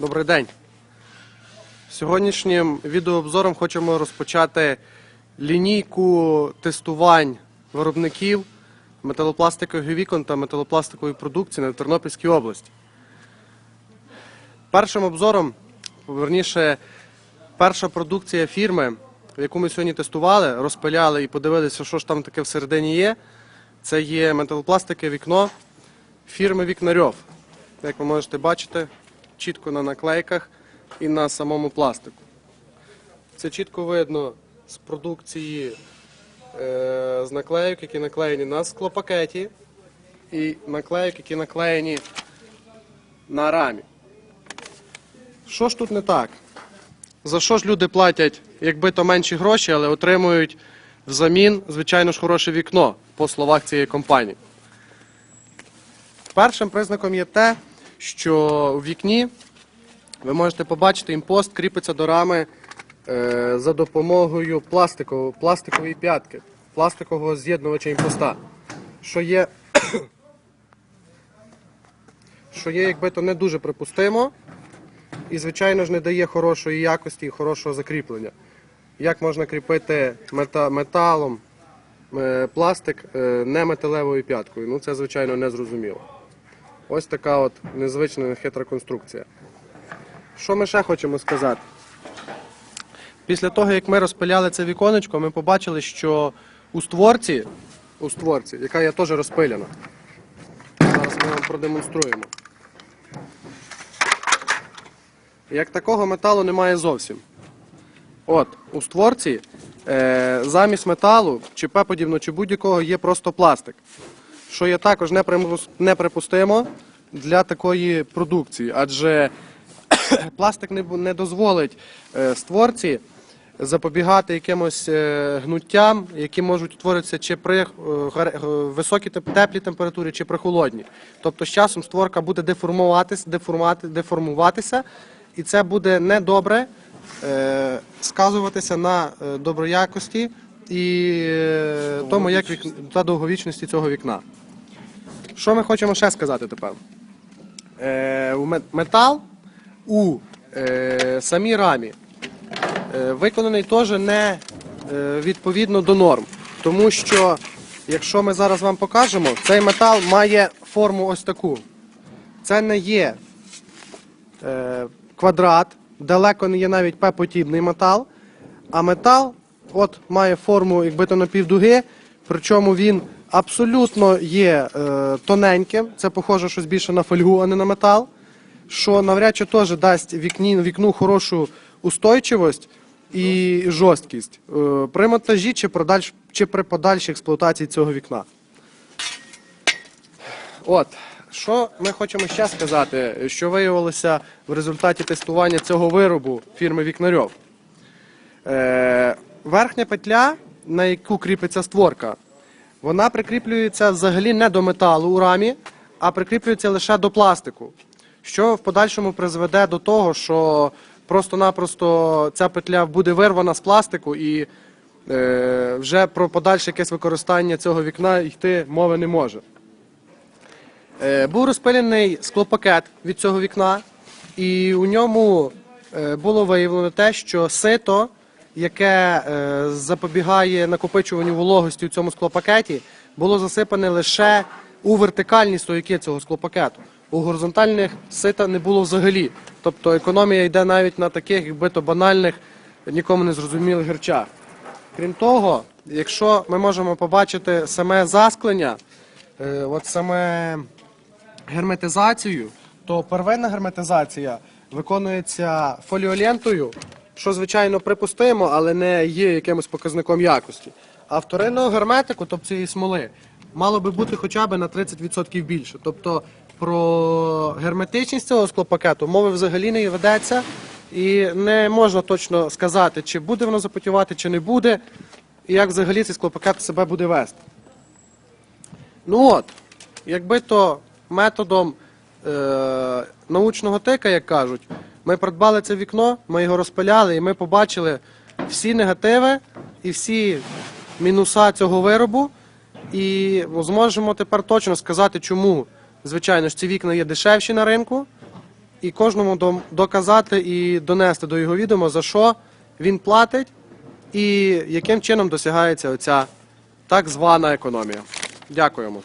Добрий день. Сьогоднішнім відеообзором хочемо розпочати лінійку тестувань виробників металопластикових вікон та металопластикової продукції на Тернопільській області. Першим обзором, верніше, перша продукція фірми, яку ми сьогодні тестували, розпиляли і подивилися, що ж там таке всередині є. Це є металопластике вікно фірми Вікнарьов. Як ви можете бачити, чітко на наклейках і на самому пластику. Це чітко видно з продукції е, з наклейок, які наклеєні на склопакеті, і наклейок, які наклеєні на рамі. Що ж тут не так? За що ж люди платять, якби то менші гроші, але отримують взамін, звичайно ж, хороше вікно, по словах цієї компанії. Першим признаком є те, що в вікні ви можете побачити, імпост кріпиться до рами е, за допомогою пластикової, п'ятки, пластикового з'єднувача імпоста, що є, що є якби то не дуже припустимо і, звичайно ж, не дає хорошої якості і хорошого закріплення. Як можна кріпити мета- металом е, пластик е, не металевою п'яткою? Ну це, звичайно, не зрозуміло. Ось така от незвична хитра конструкція. Що ми ще хочемо сказати? Після того, як ми розпиляли це віконечко, ми побачили, що у створці, у створці, яка є теж розпиляна, зараз ми вам продемонструємо. Як такого металу немає зовсім. От, у створці е, замість металу, чи П-подібно, чи будь-якого є просто пластик що є також неприпустимо для такої продукції, адже пластик не, дозволить е, створці запобігати якимось е, гнуттям, які можуть утворитися чи при е, високій теплій температурі, чи при холодній. Тобто з часом створка буде деформуватись, деформувати, деформуватися, і це буде недобре сказуватися на доброякості і тому, як вік... та довговічності цього вікна. Що ми хочемо ще сказати тепер? Е, метал у е, самій рамі е, виконаний теж не е, відповідно до норм. Тому що, якщо ми зараз вам покажемо, цей метал має форму ось таку. Це не є е, квадрат, далеко не є навіть П-подібний метал, а метал от має форму якби то напівдуги, причому він абсолютно є е, тоненьким, це похоже щось більше на фольгу, а не на метал, що навряд чи теж дасть вікні, вікну хорошу устойчивость і жорсткість е, при монтажі чи, продальш, чи при подальшій експлуатації цього вікна. От, що ми хочемо ще сказати, що виявилося в результаті тестування цього виробу фірми Вікнарьов. Е, верхня петля, на яку кріпиться створка, вона прикріплюється взагалі не до металу у рамі, а прикріплюється лише до пластику, що в подальшому призведе до того, що просто-напросто ця петля буде вирвана з пластику і е, вже про подальше якесь використання цього вікна йти мови не може. Е, Був розпилений склопакет від цього вікна, і у ньому е, було виявлено те, що сито, яке е, запобігає накопичуванню вологості у цьому склопакеті, було засипане лише у вертикальні стояки цього склопакету. У горизонтальних сита не було взагалі. Тобто економія йде навіть на таких, якби то банальних, нікому не зрозумілих речах. Крім того, якщо ми можемо побачити саме засклення, е, от саме герметизацію, то первинна герметизація виконується фоліолентою, що звичайно припустимо, але не є якимось показником якості. А вторинного герметику, тобто цієї смоли, мало би бути хоча б на 30% більше. Тобто про герметичність цього склопакету мови взагалі не ведеться, і не можна точно сказати, чи буде воно запотівати, чи не буде, і як взагалі цей склопакет себе буде вести. Ну от, якби то методом е, научного тика, як кажуть, ми придбали це вікно, ми його розпиляли і ми побачили всі негативи і всі мінуса цього виробу. І зможемо тепер точно сказати, чому, звичайно ж, ці вікна є дешевші на ринку. і кожному доказати і донести до його відома, за що він платить і яким чином досягається оця так звана економія. Дякуємо.